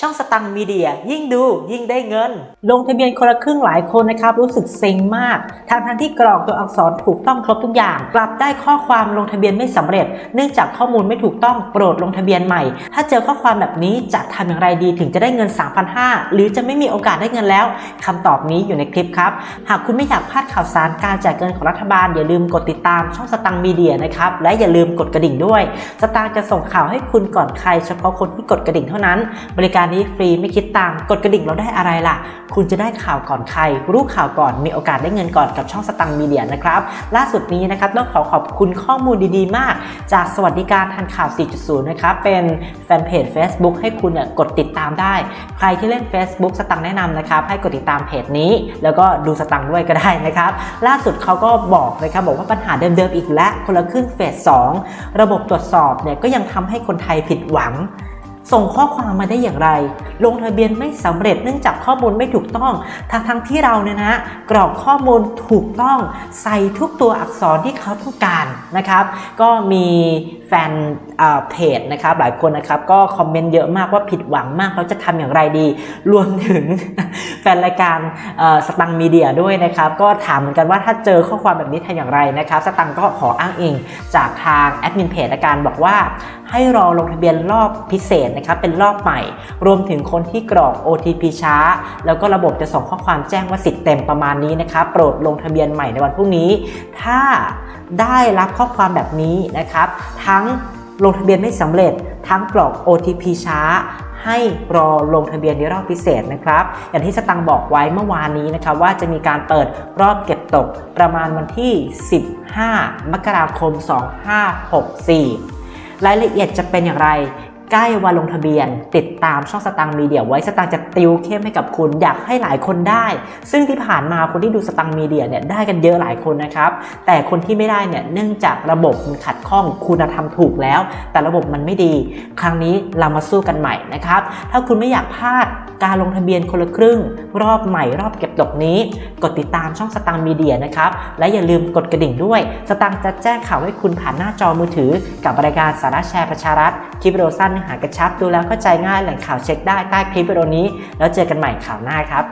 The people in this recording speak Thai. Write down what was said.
ช่องสตังค์มีเดีย ยิ่งดูยิ่งได้เงิน ลงทะเบียนคนละครึ่งหลายคนนะครับ รู้สึกเซ็งมากทางทางที่กรอกตัวอักษรถูกต้องครบทุกอย่าง กลับได้ข้อความลงทะเบียนไม่สำเร็จ เนื่องจากข้อมูลไม่ถูกต้องโปรดลงทะเบียนใหม่ ถ้าเจอข้อความแบบนี้จะทำอย่างไรดีถึงจะได้เงิน 3,500 หรือจะไม่มีโอกาสได้เงินแล้วคำตอบนี้อยู่ในคลิปครับ หากคุณไม่อยากพลาดข่าวสารการแจกเงินของรัฐบาลอย่าลืมกดติดตามช่องสตังค์มีเดียนะครับและอย่าลืมกดกระดิ่งด้วย สตางค์จะส่งข่าวให้คุณก่อนใคร เฉพาะคนที่กดกระดิ่งเท่านั้น บริการการนี้ฟรีไม่คิดตังกดกระดิ่งเราได้อะไรล่ะ คุณจะได้ข่าวก่อนใคร รู้ข่าวก่อนมีโอกาสได้เงินก่อนกับช่องสตังค์มีเดียนะครับ ล่าสุดนี้นะครับต้องขอขอบคุณข้อมูลดีๆ มาก จากสวัสดิการทันข่าว 4.0 นะครับเป็นแฟนเพจ Facebook ให้คุณกดติดตามได้ ใครที่เล่น Facebook สตังค์แนะนำนะครับให้กดติดตามเพจนี้ แล้วก็ดูสตังค์ด้วยก็ได้นะครับ ล่าสุดเขาก็บอกนะครับบอกว่าปัญหาเดิมๆอีกแล้วคนละครึ่งเฟส2ระบบตรวจสอบเนี่ยก็ยังทำให้คนไทยผิดหวัง ส่งข้อความมาได้อย่างไร ลงทะเบียนไม่สำเร็จเนื่องจากข้อมูลไม่ถูกต้องทั้งทั้งที่เราเนี่ยนะ กรอกข้อมูลถูกต้องใส่ทุกตัวอักษรที่เขาต้องการนะครับ ก็มี ฟนเพจนะครับหลายคนนะครับก็คอมเมนต์เยอะมากว่าผิดหวังมากเราจะทำอย่างไรดี รวมถึงแฟนรายการสตังมีเดียด้วยนะครับ ก็ถามเหมือนกันว่าถ้าเจอข้อความแบบนี้ทำอย่างไรนะครับ สตังก็ขออ้างอิงจากทางแอดมินเพจราการบอกว่าให้รอลงทะเบียนรอบพิเศษนะครับเป็นรอบใหม่ รวมถึงคนที่กรอก OTP ช้า แล้วก็ระบบจะส่งข้อความแจ้งว่าสิทธิ์เต็มประมาณนี้นะครับโปรดลงทะเบียนใหม่ในวันพรุ่งนี้ ถ้า ได้รับข้อความแบบนี้นะครับ ทั้งลงทะเบียนไม่สำเร็จ ทั้งกรอก OTP ช้า ให้รอลงทะเบียนในรอบพิเศษนะครับ อย่างที่สตังบอกไว้เมื่อวานนี้นะครับว่าจะมีการเปิดรอบเก็บตกประมาณวันที่ 15 มกราคม 2564 รายละเอียดจะเป็นอย่างไร ใกล้วันลงทะเบียน ติดตามช่องสตังค์มีเดียไว้สตังค์จะติวเข้มให้กับคุณอยากให้หลายคนได้ ซึ่งที่ผ่านมาคนที่ดูสตังค์มีเดียเนี่ยได้กันเยอะหลายคนนะครับ แต่คนที่ไม่ได้เนี่ยเนื่องจากระบบมันขัดข้องคุณธรรมถูกแล้ว แต่ระบบมันไม่ดี ครั้งนี้เรามาสู้กันใหม่นะครับ ถ้าคุณไม่อยากพลาดการลงทะเบียนคนละครึ่ง รอบใหม่รอบเก็บตกนี้ กดติดตามช่องสตังค์มีเดียนะครับ และอย่าลืมกดกระดิ่งด้วย สตังค์จะแจ้งข่าวให้คุณผ่านหน้าจอมือถือ กับรายการสาระแชร์ประชารัฐคลิปวิดีโอสั้นหากระชับดูแล้วเข้าใจง่ายแหล่งข่าวเช็คได้ใต้คลิปวิดีโอนี้ แล้วเจอกันใหม่ข่าวหน้าครับ